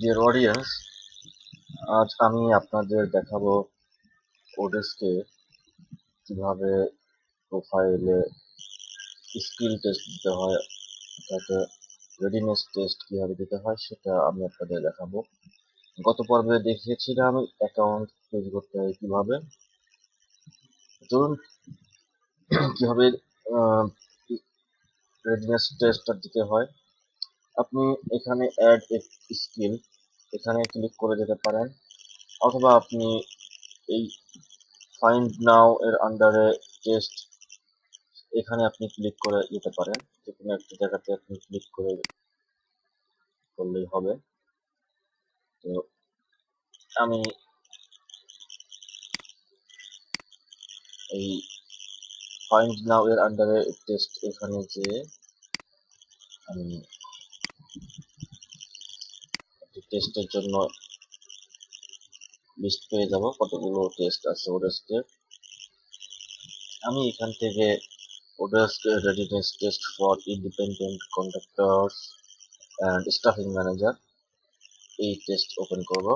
Dear audience আজ আমি আপনাদের দেখাবো ওডেসকে কীভাবে প্রোফাইলে স্কিল টেস্ট দিতে হয় তাতে রেডিনেস টেস্ট কীভাবে দিতে হয় সেটা আমি আপনাদের দেখাবো। গত পর্বে দেখিয়েছিলাম অ্যাকাউন্ট তৈরি করতে হয় কীভাবে। ধরুন কীভাবে রেডিনেস টেস্টটা দিতে হয়। আপনি এখানে অ্যাড স্কিল এখানে ক্লিক করে যেতে পারেন। অথবা আপনি এই ফাইন্ড নাও এর আন্ডারে টেস্ট এখানে আপনি ক্লিক করে যেতে পারেন। যে কোনো একটা জায়গাতে আপনি ক্লিক করে করলেই হবে। তো আমি এই ফাইন্ড নাও এর আন্ডারে টেস্ট এখানে যে আমি টেস্টের জন্য লিস্ট পেয়ে যাব। কতগুলো টেস্ট আছে ওডেস্কের আমি এখান থেকে oDesk readiness test for independent contractors and staffing manager এই টেস্ট ওপেন করব।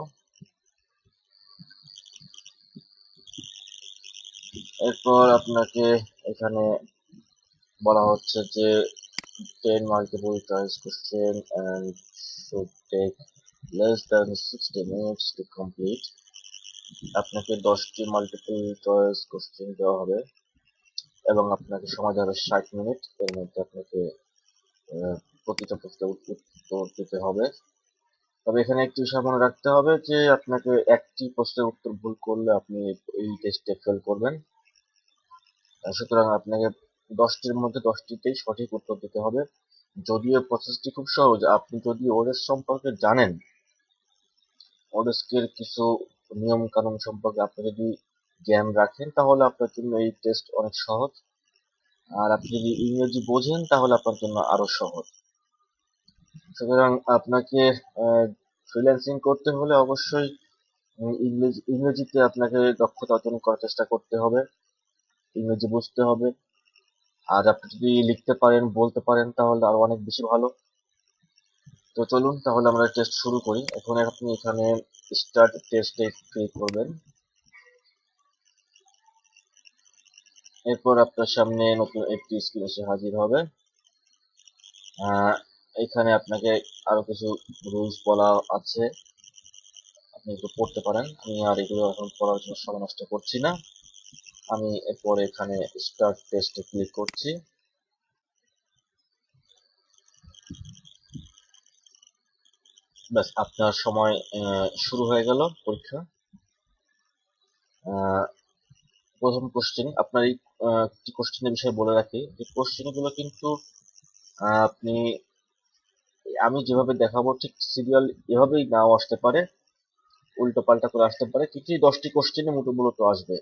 এরপর আপনাকে এখানে বলা হচ্ছে যে ten multiple choice question and should take less than sixty minutes to complete আপনাকে দশটি মাল্টিপল চয়েস কোশ্চেন দেওয়া হবে, এবং আপনাকে সময় দেওয়া হবে ষাট মিনিট এর মধ্যে আপনাকে প্রতিটা প্রশ্নের উত্তর দিতে হবে। তবে এখানে একটি বিষয় রাখতে হবে যে, আপনাকে একটি প্রশ্নের উত্তর ভুল করলে আপনি এই টেস্টে ফেল করবেন। সুতরাং আপনাকে দশটির মধ্যে দশটিতেই সঠিক উত্তর দিতে হবে। যদিও প্রসেসটি খুব সহজ, আপনি যদি ওরেস সম্পর্কে জানেন ওরেস্কের কিছু নিয়ম কানুন সম্পর্কে আপনি যদি জ্ঞান রাখেন, তাহলে আপনার জন্য এই টেস্ট অনেক সহজ। আর আপনি যদি ইংরেজি বোঝেন, তাহলে আপনার জন্য আরও সহজ। সুতরাং আপনাকে ফ্রিল্যান্সিং করতে হলে অবশ্যই ইংরেজি, ইংরেজিতে আপনাকে দক্ষতা অর্জন করার চেষ্টা করতে হবে। ইংরেজি বুঝতে হবে। আর আপনি যদি লিখতে পারেন, বলতে পারেন, তাহলে আরও অনেক বেশি ভালো। তো চলুন, তাহলে আমরা টেস্ট শুরু করি। এখন আপনি এখানে স্টার্ট টেস্টে ক্লিক করবেন। এরপর আপনার সামনে নতুন একটি স্ক্রিন এসে হাজির হবে। এখানে আপনাকে আরও কিছু রুলস বলা আছে। আপনি একটু পড়তে পারেন। আমি আর এগুলো এখন পড়ার জন্য সময় নষ্ট করছি না। আমি এরপর এখানে স্টার্ট টেস্টে ক্লিক করছি। ব্যাস, আপনার সময় শুরু হয়ে গেল পরীক্ষা। প্রথম কোশ্চেন আপনার এই কোশ্চেনের বিষয়ে বলে রাখি। যে কোশ্চেনগুলো কিন্তু আপনি, আমি যেভাবে দেখাবো, ঠিক সিরিয়াল এভাবেই নাও আসতে পারে উল্টো পাল্টা করে আসতে পারে। কিছু দশটি কোশ্চেনে মূলত আসবে।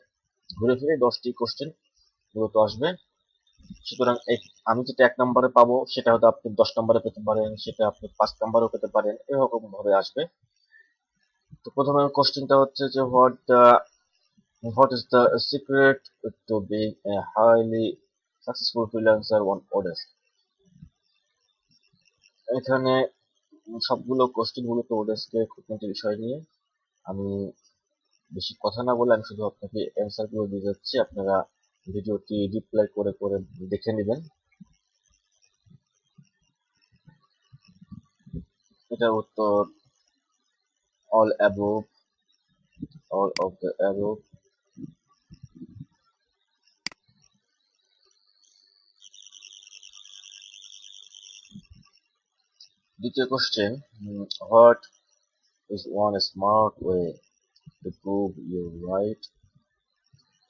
ঘুরে ফিরে দশটি কোশ্চেন মূলত আসবে। সুতরাং আমি যেটা এক নম্বরে পাবো, সেটা হয়তো আপনি দশ নম্বরে পেতে পারেন, সেটা আপনি পাঁচ নম্বরেও পেতে পারেন এরকম ভাবে আসবে। তো প্রথমে কোশ্চেনটা হচ্ছে যে what the what is the secret to be a highly successful freelancer one oDesk এখানে সবগুলো কোশ্চেন মূলত ওডেস্কের খুঁটিনাটি বিষয় নিয়ে। আমি বেশি কথা না বলে আমি শুধু আপনাকে অ্যান্সারগুলো দিয়ে যাচ্ছি। আপনারা ভিডিওটি রিপ্লাই করে করে দেখে নেবেন এটা উত্তর all above all of the above দ্বিতীয় question what is one smart way to prove you're right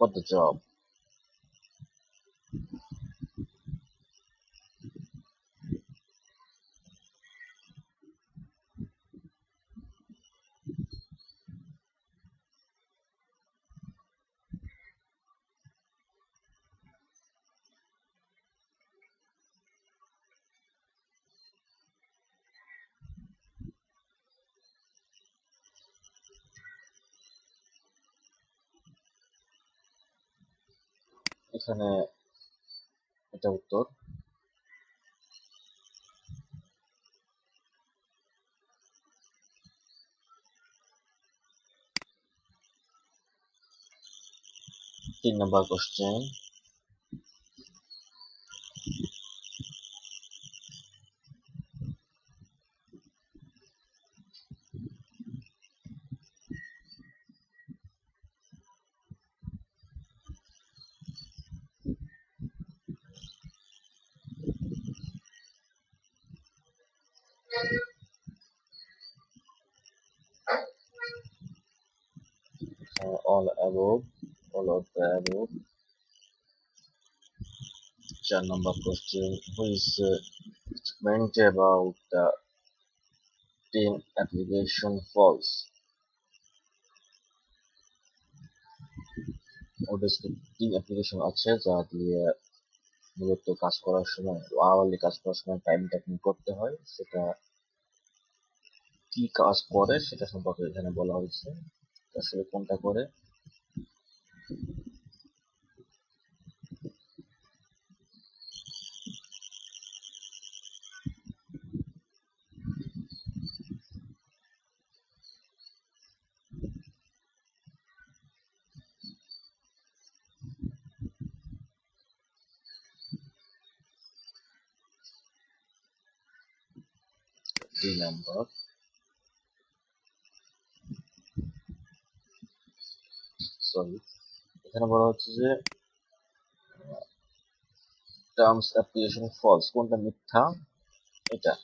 for the job. এখানে এটা উত্তর। তিন নম্বর question all above all of the above. চার নম্বর question who is uh, meant about the team application false? Team application আছে যা দিয়ে মূলত কাজ করার সময় আওয়ারলি কাজ করার সময় টাইম ট্র্যাকিং করতে হয় সেটা কি কাজ করে সেটা সম্পর্কে এখানে বলা হয়েছে। আসলে কোনটা করে? দুই নাম্বার। সরি। এখানে বলা হচ্ছে যে টার্মস অ্যাপ্লিকেশন ফলস কোনটা মিথ্যা, এটা।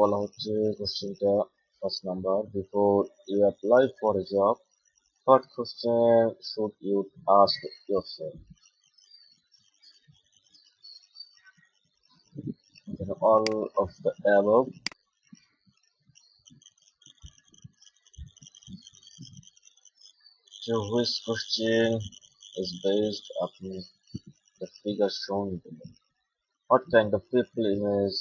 বলা হচ্ছে কোশ্চেনটা first number before you apply for a job what question, should you all of the above so which question is based upon the figure shown below what kind of people image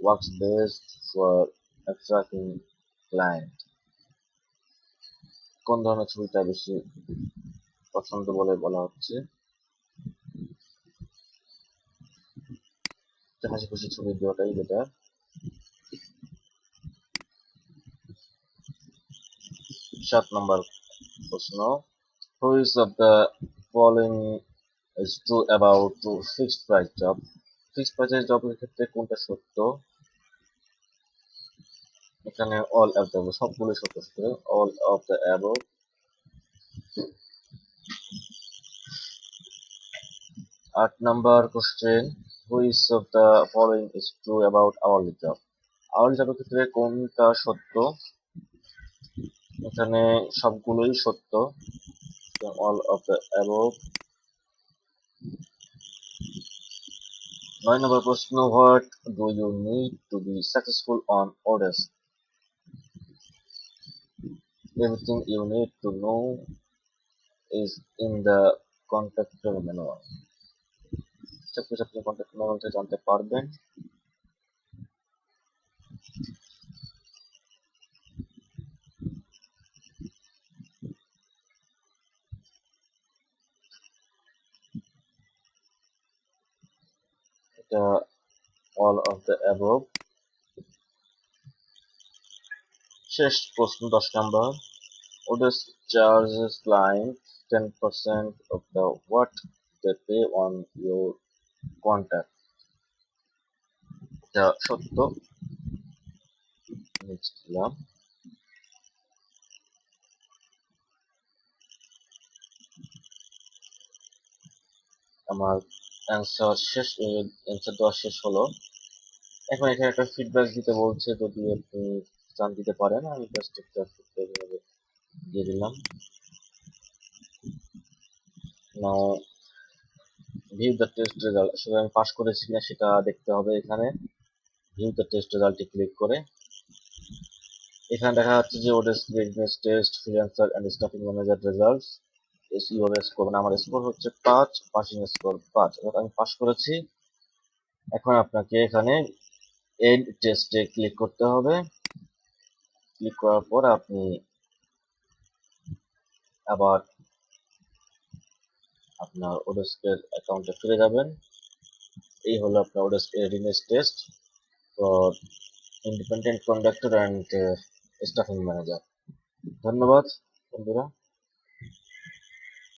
works best for attracting client কোন ধরনের ছবিটা বেশি পছন্দ বলে বলা হচ্ছে হাসি খুশি ছবি দেওয়াটাই বেটার সাত নম্বর প্রশ্ন which of the following is true about to fixed price job fixed প্রাইসের জবের ক্ষেত্রে কোনটা সত্য? এখানে অল অফ দ্য সবগুলো সত্য সত্য অল অফ দ্য অ্যাবভ আট number question which of the following is true about hourly job hourly জবের ক্ষেত্রে কোনটা সত্য? এখানে সবগুলোই সত্য। অল অফ দ্য অ্যাবভ নয় নম্বর প্রশ্ন what do you need to be successful on orders everything you need to know is in the contractor manual আপনি কন্ট্রাক্ট ম্যানুয়াল থেকে জানতে পারবেন। এটা অল অফ দ্য অ্যাবভ শেষ প্রশ্ন দশ নম্বর oDesk charges client ten percent of the what they pay on your contact এটা সত্য নেক্সট দিলাম আমার অ্যান্সার শেষ অ্যান্সার দেওয়া শেষ হলো। এখন এখানে একটা ফিডব্যাক দিতে বলছে, যদি আপনি চান দিতে পারেন, আমি জাস্ট একটা ফিডব্যাক দিয়ে দিলাম। Now view the test result আসলে আমি পাস করেছি কিনা সেটা দেখতে হবে এখানে। ভিউ দ্য টেস্ট রেজাল্টে ক্লিক করে। এখানে দেখা যাচ্ছে যে oDesk business test freelancer and staffing manager results এইভাবে স্কোর মানে আমার স্কোর হচ্ছে পাঁচ পাসিং স্কোর পাঁচ। অর্থাৎ আমি পাস করেছি। এখন আপনাকে এখানে এন্ড টেস্টে ক্লিক করতে হবে। ক্লিক করার পর আপনি আবার আপনার ওডেস্কের অ্যাকাউন্টে ফিরে যাবেন। এই হলো আপনার oDesk readiness test for independent conductor and staffing manager ধন্যবাদ, বন্ধুরা।